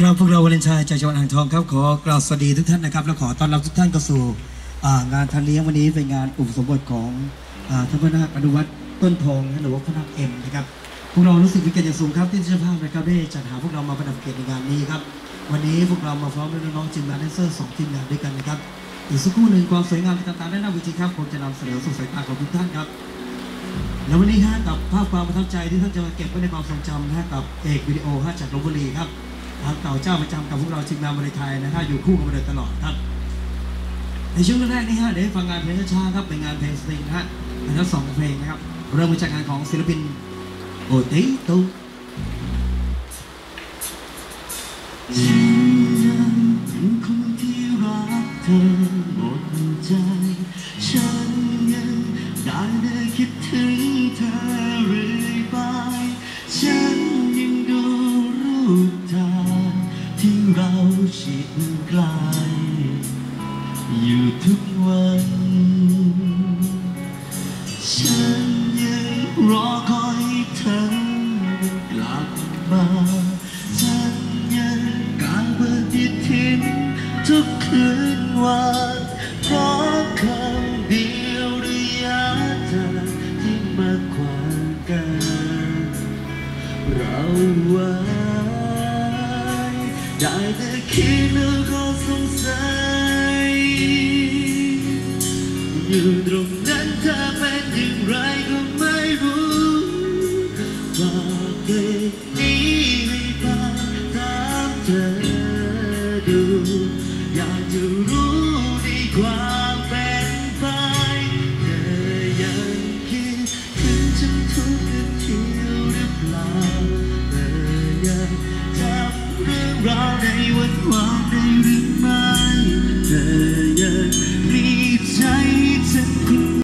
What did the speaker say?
ครับพวกเราวาเลนไทน์จากจังหวัดอ่างทองครับขอกราบสวัสดีทุกท่านนะครับและขอต้อนรับทุกท่านเข้าสู่งานทันเลี้ยงวันนี้เป็นงานอุปสมบทของท่านพระนาคอนุวัฒน์ต้นทองหรือว่าพระนาคเอ็มนะครับพวกเรารู้สึกมีเกียรติอย่างสูงครับที่เจ้าภาพนะครับได้จัดหาพวกเรามาประดับเกียรติในงานนี้ครับวันนี้พวกเรามาพร้อมด้วยน้องๆทีมแดนเซอร์สองทีมงานด้วยกันนะครับอีกสักครู่หนึ่งความสวยงามต่างๆด้นหน้าเวทีครับผมจะนำเสนอสู่สายตาของทุกท่านครับแล้ววันนี้ฮะกับภาพความประทับใจที่ท่านจะเก็บไว้ในความทรงจำฮะกับเอกวิดีโอฮะจากลบบุรีครับ ทางเก่าเจ้าประจำกับพวกเราทีมงานบริไทยนะฮะอยู่คู่กันมาโดยตลอดครับ ในช่วงแรกนี้ฮะเดี๋ยวฟังงานเพลงช้าๆครับเป็นงานเพลงสตริงนะฮะเป็นทั้งสองเพลงนะครับ เริ่มมาจากงานของศิลปินโอติโตฉันยังเป็นคนที่รักเธอหมดใจ ฉันยังได้แต่คิดถึงเธอ ชิดไกล อยู่ทุกวัน ฉันยังรอคอยเธอกลับมา ฉันยังการปฏิทินทุกคืนวันเพราะคำเดียวระยะทางที่มาขวางกันเราไว้ ได้แต่คิดแล้วก็สงสัย อยู่ตรงนั้นเธอเป็นอย่างไรก็ไม่รู้บอกเพลงนี้ให้ฟังตามเธอ เธอยั